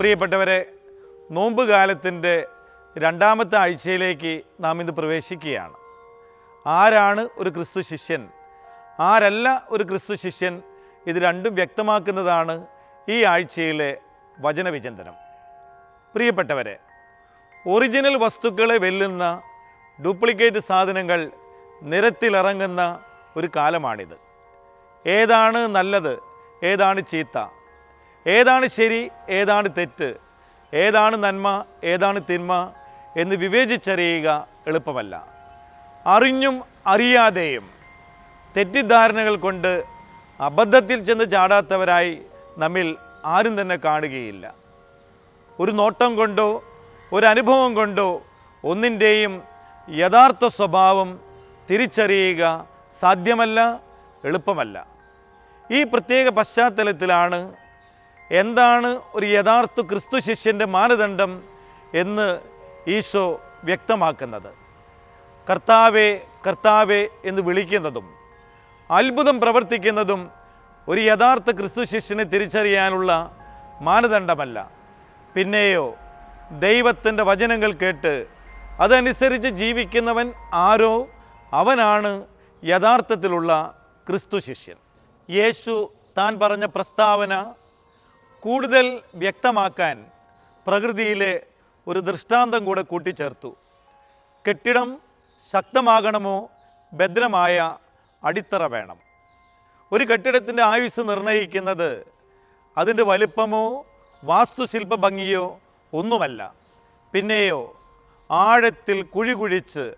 പ്രിയപ്പെട്ടവരെ നോമ്പ് കാലത്തിന്റെ രണ്ടാമത്തെ ആഴ്ചയിലേക്ക് നാം ഇന്ന് പ്രവേശിക്കുകയാണ്. ആരാണ് ഒരു ക്രിസ്തു ശിഷ്യൻ? ആരല്ല ഒരു ക്രിസ്തു ശിഷ്യൻ? ഇത് രണ്ടും വ്യക്തമാക്കുന്നതാണ് ഈ ആഴ്ചയിലെ വചനവിചിന്തനം. പ്രിയപ്പെട്ടവരെ ഒറിജിനൽ വസ്തുക്കളെ വെല്ലുന്ന ഡ്യൂപ്ലിക്കേറ്റ് സാധനങ്ങൾ നിരത്തിലിറങ്ങുന്ന ഒരു കാലമാണിത്. ഏതാണ് നല്ലത്? ഏതാണ് ചീത്ത? ഏതാണ് ശരി ഏതാണ് തെറ്റ് ഏതാണ് നന്മ ഏതാണ് തിന്മ എന്ന് വിവേചിച്ചറിയുക എളുപ്പമല്ല. അറിഞ്ഞും അറിയാതെയും തെറ്റിദ്ധാരണകൾ കൊണ്ട് അബദ്ധത്തിൽ ചെന്ന് ചാടാത്തവരായി നമ്മിൽ ആരും തന്നെ കാണുകയില്ല. ഒരു നോട്ടം കൊണ്ടോ ഒരു അനുഭവം കൊണ്ടോ ഒന്നിന്റെയും യഥാർത്ഥ സ്വഭാവം തിരിച്ചറിയുക സാധ്യമല്ല എളുപ്പമല്ല. ഈ പ്രത്യേക പശ്ചാത്തലത്തിലാണ് എന്താണ് ഒരു യഥാർത്ഥ ക്രിസ്തു ശിഷ്യന്റെ മാനദണ്ഡം എന്ന് ഈശോ വ്യക്തമാക്കുന്നത്. കർത്താവെ കർത്താവെ എന്ന് വിളിക്കുന്നതും അത്ഭുതം പ്രവർത്തിക്കുന്നതും ഒരു യഥാർത്ഥ ക്രിസ്തു ശിഷ്യനെ തിരിച്ചറിയാനുള്ള മാനദണ്ഡമല്ല. പിന്നെയോ ദൈവത്തിന്റെ വചനങ്ങൾ കേട്ട് അതനുസരിച്ച് ജീവിക്കുന്നവൻ ആരോ അവനാണ് യഥാർത്ഥത്തിലുള്ള ക്രിസ്തു ശിഷ്യൻ. യേശു താൻ പറഞ്ഞ പ്രസ്താവന കൂടുതൽ വ്യക്തമാക്കാൻ പ്രകൃതിയിലെ ഒരു ദൃഷ്ടാന്തം കൂടെ കൂട്ടിച്ചേർത്തു. കെട്ടിടം ശക്തമാകണമോ ഭദ്രമായ അടിത്തറ വേണം. ഒരു കെട്ടിടത്തിന്റെ ആയുസ് നിർണയിക്കുന്നത് അതിന്റെ വലിപ്പമോ വാസ്തുശില്പ ഭംഗിയോ ഒന്നുമല്ല. പിന്നെയോ ആഴത്തിൽ കുഴി കുഴിച്ച്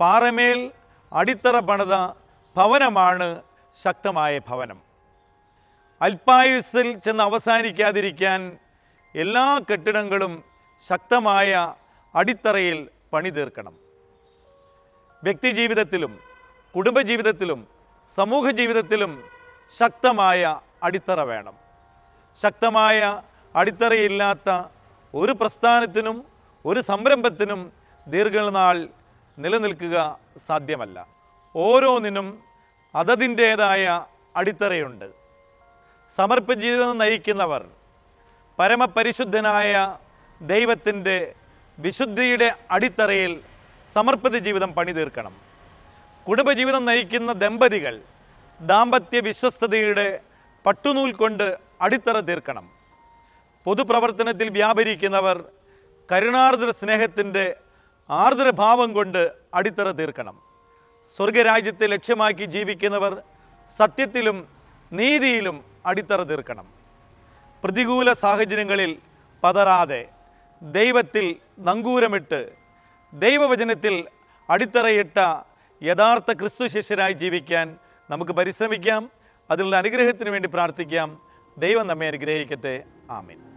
പാറമേൽ അടിത്തറ പണിത ഭവനമാണ് ശക്തമായ ഭവനം. അല്പായുസ്സിൽ ചെന്ന് അവസാനിക്കാതിരിക്കാൻ എല്ലാ കെട്ടിടങ്ങളും ശക്തമായ അടിത്തറയിൽ പണി തീർക്കണം. വ്യക്തിജീവിതത്തിലും കുടുംബജീവിതത്തിലും സമൂഹ ജീവിതത്തിലും ശക്തമായ അടിത്തറ വേണം. ശക്തമായ അടിത്തറയില്ലാത്ത ഒരു പ്രസ്ഥാനത്തിനും ഒരു സംരംഭത്തിനും ദീർഘനാൾ നിലനിൽക്കുക സാധ്യമല്ല. ഓരോന്നിനും അതതിന്റേതായ അടിത്തറയുണ്ട്. സമർപ്പ ജീവിതം നയിക്കുന്നവർ പരമപരിശുദ്ധനായ ദൈവത്തിന്റെ വിശുദ്ധിയുടെ അടിത്തറയിൽ സമർപ്പിത ജീവിതം പണി തീർക്കണം കുടുംബജീവിതം നയിക്കുന്ന ദമ്പതികൾ ദാമ്പത്യ വിശ്വസ്തതയുടെ പട്ടുനൂൽ കൊണ്ട് അടിത്തറ തീർക്കണം. പൊതുപ്രവർത്തനത്തിൽ വ്യാപരിക്കുന്നവർ കരുണാർദ്ര സ്നേഹത്തിന്റെ ആർദ്രഭാവം കൊണ്ട് അടിത്തറ തീർക്കണം. സ്വർഗരാജ്യത്തെ ലക്ഷ്യമാക്കി ജീവിക്കുന്നവർ സത്യത്തിലും നീതിയിലും അടിത്തറ തീർക്കണം. പ്രതികൂല സാഹചര്യങ്ങളിൽ പതറാതെ ദൈവത്തിൽ നങ്കൂരമിട്ട് ദൈവവചനത്തിൽ അടിത്തറയിട്ട യഥാർത്ഥ ക്രിസ്തു ശിഷ്യരായി ജീവിക്കാൻ നമുക്ക് പരിശ്രമിക്കാം. അതിനുള്ള അനുഗ്രഹത്തിന് വേണ്ടി പ്രാർത്ഥിക്കാം. ദൈവം നമ്മെ അനുഗ്രഹിക്കട്ടെ. ആമീൻ.